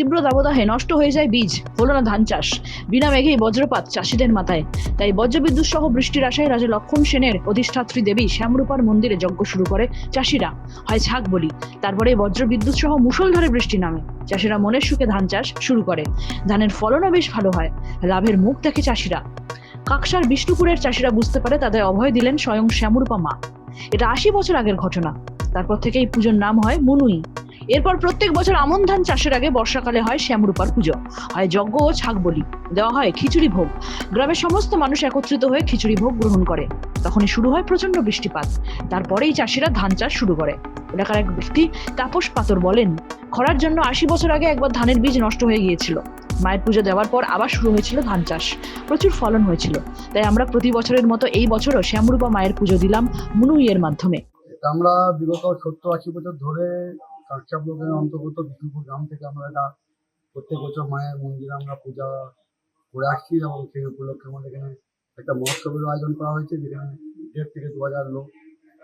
তীব্র দাবদাহে নষ্ট হয়ে যায় বীজ। হলো না ধান চাষ। বিনা মেঘেই বজ্রপাত চাষিদের মাথায়। তাই বজ্রবিদ্যুৎ সহ বৃষ্টির আশায় রাজা লক্ষণ সেনের অধিষ্ঠাত্রী দেবী শ্যামরূপার মন্দিরে যজ্ঞ শুরু করে চাষিরা। হয় ছাগ বলি। তারপরে বজ্রবিদ্যুৎ সহ মুষলধারে বৃষ্টি নামে। চাষিরা মনের সুখে ধান চাষ শুরু করে। ধানের ফলনও বেশ ভালো হয়। লাভের মুখ দেখে চাষিরা। কাকসার বিষ্ণুপুরের চাষিরা বুঝতে পারে তাদের অভয় দিলেন স্বয়ং শ্যামরূপা মা। এটা আশি বছর আগের ঘটনা। তারপর থেকে এই পুজোর নাম হয় মুনুই। এরপর প্রত্যেক বছর আমন ধান চাষের আগে বর্ষাকালে হয় শ্যামরূপার পুজো। হয় যজ্ঞ ও ছাগ বলি দেওয়া হয় খিচুড়ি ভোগ। গ্রামের সমস্ত মানুষ একত্রিত হয়ে খিচুড়ি ভোগ গ্রহণ করে। তখনই শুরু হয় প্রচণ্ড বৃষ্টিপাত। তারপরেই চাষিরা ধান চাষ শুরু করে। এলাকার এক ব্যক্তি তাপস পাতর বলেন, খরার জন্য আশি বছর আগে একবার ধানের বীজ নষ্ট হয়ে গিয়েছিল। মায়ের পুজো দেওয়ার পর আবার শুরু হয়েছিল ধান চাষ। প্রচুর ফলন হয়েছিল। তাই আমরা প্রতি বছরের মতো এই বছরও শ্যামরূপা মায়ের পুজো দিলাম মুনুইয়ের মাধ্যমে। আমরা বিগত সত্তর আশি বছর ধরে কাকচা ব্লকের অন্তর্গত বিষ্ণুপুর গ্রাম থেকে আমরা এটা প্রত্যেক বছর মায়ের মন্দিরে আমরা পূজা করে আসছি এবং সেই উপলক্ষে আমাদের এখানে একটা মহোৎসবের আয়োজন করা হয়েছে, যেখানে দেড় থেকে দু হাজার লোক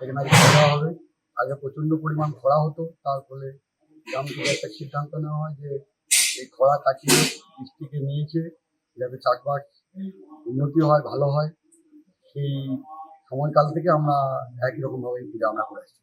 এখানে খাওয়া হবে। আগে প্রচণ্ড পরিমাণ খরা হতো, তার ফলে গ্রাম থেকে একটা সিদ্ধান্ত নেওয়া হয় যে এই খরা কাটিয়ে বৃষ্টিকে নিয়েছে, যাতে চাষবাস উন্নতি হয়, ভালো হয়। সেই সময়কাল থেকে আমরা একই রকমভাবে পূজা আমরা করে আসছি।